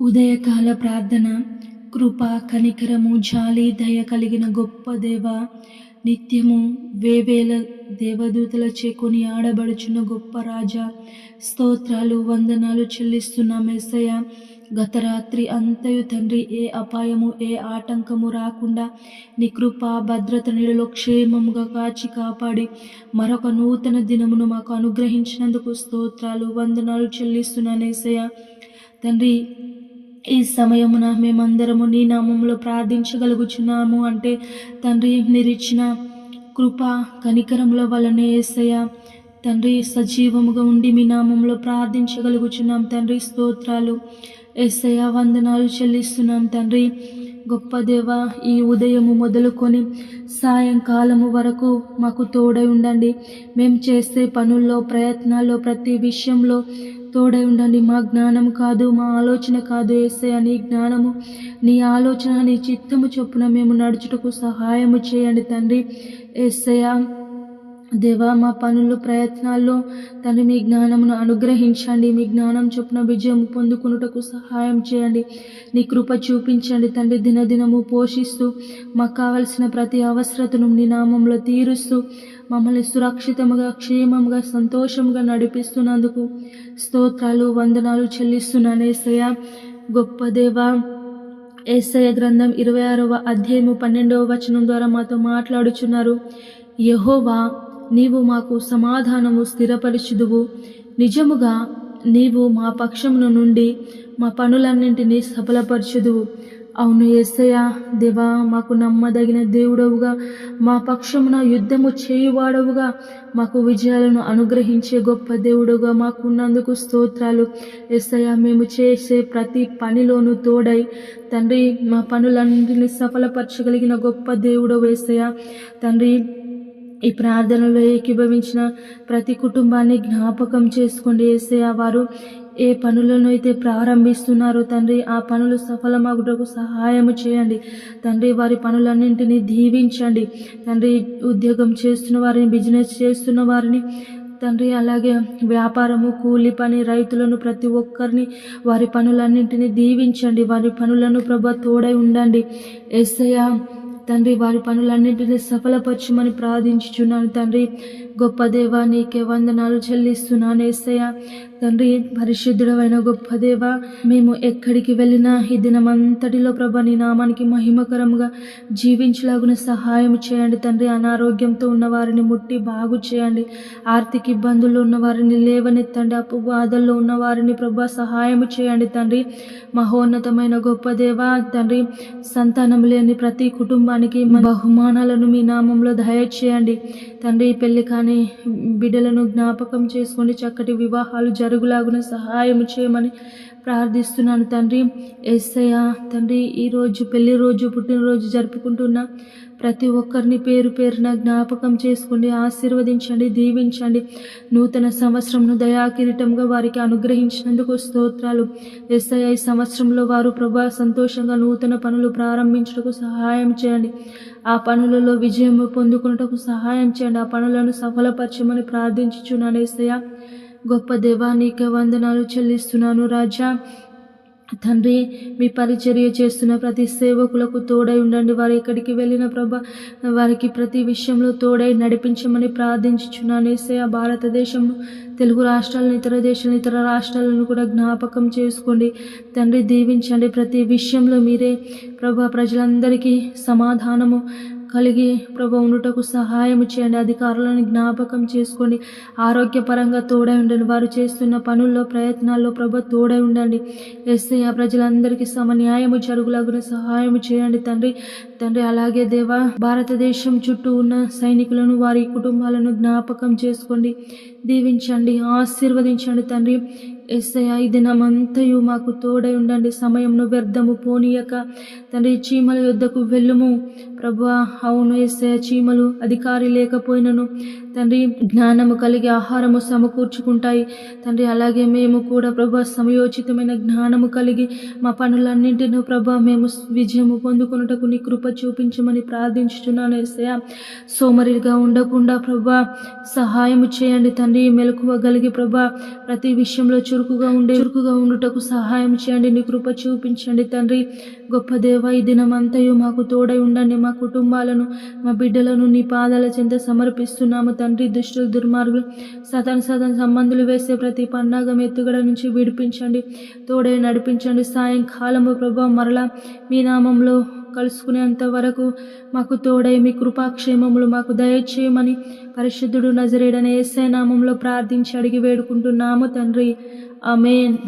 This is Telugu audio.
ఉదయకాల ప్రార్థన కృప కనికరము జాలి దయ కలిగిన గొప్ప దేవ నిత్యము వేవేల దేవదూతలచే కొని ఆడబడుచున్న గొప్ప రాజా స్తోత్రాలు వందనాలు చెల్లిస్తున్న మెస్సయ గత రాత్రి అంతయు తండ్రి ఏ అపాయము ఏ ఆటంకము రాకుండా నీ కృప భద్రత నీడలో క్షేమముగా కాచి కాపాడి మరొక నూతన దినమును మాకు అనుగ్రహించినందుకు స్తోత్రాలు వందనాలు చెల్లిస్తున్నానేసయ్య తండ్రి ఈ సమయమున మేమందరము నీ నామంలో ప్రార్థించగలుగుచున్నాము అంటే తండ్రి నిరిచిన కృప కనికరముల వలనే ఏసయ తండ్రి సజీవముగా ఉండి మీ నామంలో ప్రార్థించగలుగుచున్నాం. తండ్రి స్తోత్రాలు. ఏసయ వందనాలు చెల్లిస్తున్నాం. తండ్రి గొప్ప దేవ ఈ ఉదయము మొదలుకొని సాయంకాలము వరకు మాకు తోడై ఉండండి. మేము చేసే పనుల్లో ప్రయత్నాల్లో ప్రతి విషయంలో తోడై ఉండండి. మా జ్ఞానం కాదు మా ఆలోచన కాదు వేసే నీ జ్ఞానము నీ ఆలోచన నీ చిత్తము చొప్పున మేము నడుచుటకు సహాయము చేయండి తండ్రి. ఏసయ్య దేవా మా పనులు ప్రయత్నాల్లో తను మీ జ్ఞానమును అనుగ్రహించండి. మీ జ్ఞానం చొప్పున విజయం పొందుకున్నటకు సహాయం చేయండి. నీ కృప చూపించండి తండ్రి. దినదినము పోషిస్తూ మాకు కావలసిన ప్రతి అవసరతను నీ నామంలో తీరుస్తూ మమ్మల్ని సురక్షితముగా క్షేమంగా సంతోషంగా నడిపిస్తున్నందుకు స్తోత్రాలు వందనాలు చెల్లిస్తున్నాను. ఏసయ్య గొప్ప దేవ ఏసయ్య గ్రంథం ఇరవై ఆరవ అధ్యాయము పన్నెండవ వచనం ద్వారా మాతో మాట్లాడుచున్నారు. యహోవా నీవు మాకు సమాధానము స్థిరపరిచిదువు. నిజముగా నీవు మా పక్షమును నుండి మా పనులన్నింటినీ సఫలపరచుదువు. అవును ఎస్సయ దేవా మాకు నమ్మదగిన దేవుడవుగా మా పక్షమున యుద్ధము చేయువాడవుగా మాకు విజయాలను అనుగ్రహించే గొప్ప దేవుడుగా మాకున్నందుకు స్తోత్రాలు. ఎస్సయ మేము చేసే ప్రతి పనిలోనూ తోడై తండ్రి మా పనులన్నింటినీ సఫలపరచగలిగిన గొప్ప దేవుడు వేసయ తండ్రి ఈ ప్రార్థనలో ఏకీభవించిన ప్రతి కుటుంబాన్ని జ్ఞాపకం చేసుకోండి వేసే వారు. ఏ పనులను అయితే ప్రారంభిస్తున్నారో తండ్రి ఆ పనులు సఫలమగుటకు సహాయము చేయండి. తండ్రి వారి పనులన్నింటినీ దీవించండి. తండ్రి ఉద్యోగం చేస్తున్న వారిని బిజినెస్ చేస్తున్న వారిని తండ్రి అలాగే వ్యాపారము కూలి పని రైతులను ప్రతి ఒక్కరిని వారి పనులన్నింటినీ దీవించండి. వారి పనులను ప్రభ తోడై ఉండండి. ఎస్ఐ తండ్రి వారి పనులన్నింటినీ సఫలపరచమని ప్రార్థించుచున్నాను తండ్రి. గొప్ప దేవా నీకే వందనాలు చెల్లిస్తున్నాను ఏసయ్య. తండ్రి పరిశుద్ధుడమైన గొప్ప దేవ మేము ఎక్కడికి వెళ్ళినా ఈ దినమంతటిలో ప్రభ నీ నామానికి మహిమకరంగా జీవించలాగున సహాయం చేయండి తండ్రి. అనారోగ్యంతో ఉన్న వారిని ముట్టి బాగు చేయండి. ఆర్థిక ఇబ్బందుల్లో ఉన్న వారిని లేవనెత్తండి. అప్పు బాధల్లో ఉన్న వారిని ప్రభ సహాయం చేయండి తండ్రి. మహోన్నతమైన గొప్ప దేవ తండ్రి సంతానం లేని ప్రతి కుటుంబానికి బహుమానాలను మీ నామంలో దయచేయండి. తండ్రి పెళ్ళి కానీ బిడ్డలను జ్ఞాపకం చేసుకోండి చక్కటి వివాహాలు జరుగులాగున సహాయం చేయమని ప్రార్థిస్తున్నాను తండ్రి. ఎస్ఐ తండ్రి ఈరోజు పెళ్ళి రోజు పుట్టినరోజు జరుపుకుంటున్న ప్రతి ఒక్కరిని పేరు పేరున జ్ఞాపకం చేసుకోండి ఆశీర్వదించండి దీవించండి. నూతన సంవత్సరంను దయాకిరీటంగా వారికి అనుగ్రహించినందుకు స్తోత్రాలు. ఎస్ఐ సంవత్సరంలో వారు ప్రభా సంతోషంగా నూతన పనులు ప్రారంభించడానికి సహాయం చేయండి. ఆ పనులలో విజయం పొందుకున్నటకు సహాయం చేయండి. ఆ పనులను సఫలపరచమని ప్రార్థించుచున్నాను ఎస్ఐ గొప్ప దేవానికి వందనాలు చెల్లిస్తున్నాను రాజా. తండ్రి మీ పరిచర్య చేస్తున్న ప్రతి సేవకులకు తోడై ఉండండి. వారు ఎక్కడికి వెళ్ళిన ప్రభ వారికి ప్రతి విషయంలో తోడై నడిపించమని ప్రార్థించుచున్నాను. ఏసయ భారతదేశంలో తెలుగు రాష్ట్రాలను ఇతర దేశాలను ఇతర రాష్ట్రాలను కూడా జ్ఞాపకం చేసుకోండి. తండ్రి దీవించండి. ప్రతి విషయంలో మీరే ప్రభా ప్రజలందరికీ సమాధానము కలిగి ప్రభు ఉండుటకు సహాయం చేయండి. అధికారులను జ్ఞాపకం చేసుకోండి ఆరోగ్యపరంగా తోడై ఉండండి. వారు చేస్తున్న పనుల్లో ప్రయత్నాల్లో ప్రభు తోడై ఉండండి. ఎస్ఐ ప్రజలందరికీ సమన్యాయము జరుగులాగున సహాయం చేయండి. తండ్రి తండ్రి అలాగే దేవా భారతదేశం చుట్టూ ఉన్న సైనికులను వారి కుటుంబాలను జ్ఞాపకం చేసుకోండి దీవించండి ఆశీర్వదించండి తండ్రి. ఎస్ఐ ఈ దినమంతయు మాకు తోడై ఉండండి సమయంను వ్యర్థము పోనీయక. తండ్రి చీమల యుద్ధకు వెళ్ళుము. ప్రభా అవును ఎస్ఐ చీమలు అధికారి లేకపోయినను. తండ్రి జ్ఞానము కలిగి ఆహారము సమకూర్చుకుంటాయి. తండ్రి అలాగే మేము కూడా ప్రభా సమయోచితమైన జ్ఞానము కలిగి మా పనులన్నింటినీ ప్రభా మేము విజయము పొందుకున్నటకు నీ కృప చూపించమని ప్రార్థించుచున్నాను ఎస్ఐ సోమరిగా ఉండకుండా ప్రభా సహాయము చేయండి తండ్రి మెలకువగలిగి ప్రభా ప్రతి విషయంలో చూ చురుకుగా ఉండే చురుకుగా ఉండుటకు సహాయం చేయండి నీ కృప చూపించండి తండ్రి. గొప్ప దేవ ఈ దినమంతయు మాకు తోడై ఉండండి మా కుటుంబాలను మా బిడ్డలను నీ పాదాల చెంత సమర్పిస్తున్నాము తండ్రి. దుష్టులు దుర్మార్గులు సతన సతన సంబంధులు వేసే ప్రతి పన్నాగం ఎత్తుగడ నుంచి విడిపించండి తోడే నడిపించండి. సాయంకాలము ప్రభా మరలా మీ నామంలో కలుసుకునేంత వరకు మాకు తోడై మీ కృపాక్షేమములు మాకు దయచేయమని పరిశుద్ధుడు నజరేడనే ఏసై నామంలో ప్రార్థించి అడిగి వేడుకుంటున్నాము తండ్రి. അമേൻ